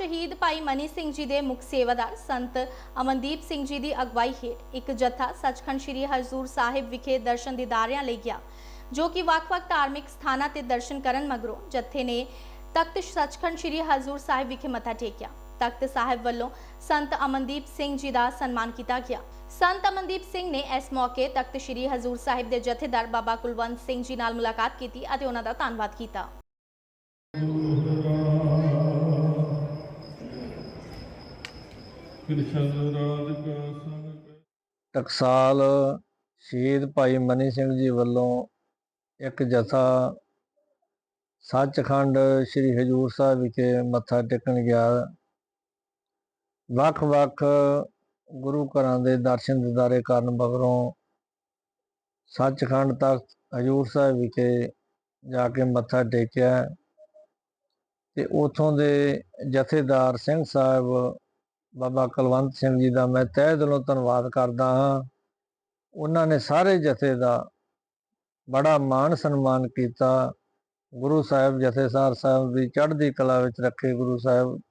ਸ਼ਹੀਦ ਭਾਈ ਮਨੀ ਸਿੰਘ ਜੀ ਦੇ ਮੁੱਖ ਸੇਵਾਦਾਰ ਸੰਤ ਅਮਨਦੀਪ ਸਿੰਘ ਜੀ ਦੀ ਅਗਵਾਈ ਹੇਠ ਇੱਕ ਜਥਾ ਸੱਚਖੰਡ ਸ੍ਰੀ ਹਜ਼ੂਰ ਸਾਹਿਬ ਵਿਖੇ ਦਰਸ਼ਨ ਦੀਦਾਰਿਆਂ ਲਈ ਗਿਆ, ਜੋ ਕਿ ਵੱਖ-ਵੱਖ ਧਾਰਮਿਕ ਸਥਾਨਾਂ ਤੇ ਦਰਸ਼ਨ ਕਰਨ ਮਗਰੋਂ ਜਥੇ ਨੇ ਤਖਤ ਸੱਚਖੰਡ ਸ੍ਰੀ ਹਜ਼ੂਰ ਸਾਹਿਬ ਵਿਖੇ ਮੱਥਾ ਟੇਕਿਆ। ਤਖਤ ਸਾਹਿਬ ਵੱਲੋਂ ਸੰਤ ਅਮਨਦੀਪ ਸਿੰਘ ਜੀ ਦਾ ਸਨਮਾਨ ਕੀਤਾ ਗਿਆ। ਸੰਤ ਅਮਨਦੀਪ ਸਿੰਘ ਨੇ ਇਸ ਮੌਕੇ ਤਖਤ ਸ੍ਰੀ ਹਜ਼ੂਰ ਸਾਹਿਬ ਦੇ ਜਥੇਦਾਰ ਬਾਬਾ ਕੁਲਵੰਤ ਸਿੰਘ ਜੀ ਨਾਲ ਮੁਲਾਕਾਤ ਕੀਤੀ ਅਤੇ ਉਹਨਾਂ ਦਾ ਧੰਨਵਾਦ ਕੀਤਾ। ਕ੍ਰਿਸ਼ਨ ਰਾਧਿਕਾ ਸੰਗ ਟਕਸਾਲ ਸ਼ਹੀਦ ਭਾਈ ਮਨੀ ਸਿੰਘ ਜੀ ਵੱਲੋਂ ਇੱਕ ਜਥਾ ਸੱਚਖੰਡ ਸ੍ਰੀ ਹਜੂਰ ਸਾਹਿਬ ਵਿਖੇ ਮੱਥਾ ਟੇਕਣ ਗਿਆ। ਵੱਖ-ਵੱਖ ਗੁਰੂ ਘਰਾਂ ਦੇ ਦਰਸ਼ਨ ਦਿਦਾਰੇ ਕਰਨ ਮਗਰੋਂ ਸੱਚਖੰਡ ਤਖਤ ਹਜੂਰ ਸਾਹਿਬ ਵਿਖੇ ਜਾ ਕੇ ਮੱਥਾ ਟੇਕਿਆ। ਤੇ ਉਥੋਂ ਦੇ ਜਥੇਦਾਰ ਸਿੰਘ ਸਾਹਿਬ ਬਾਬਾ ਕੁਲਵੰਤ ਸਿੰਘ ਜੀ ਦਾ ਮੈਂ ਤਹਿ ਦਿਲੋਂ ਧੰਨਵਾਦ ਕਰਦਾ ਹਾਂ। ਉਹਨਾਂ ਨੇ ਸਾਰੇ ਜਥੇ ਦਾ ਬੜਾ ਮਾਣ ਸਨਮਾਨ ਕੀਤਾ। ਗੁਰੂ ਸਾਹਿਬ ਜਥੇਦਾਰ ਸਾਹਿਬ ਦੀ ਚੜ੍ਹਦੀ ਕਲਾ ਵਿੱਚ ਰੱਖੇ ਗੁਰੂ ਸਾਹਿਬ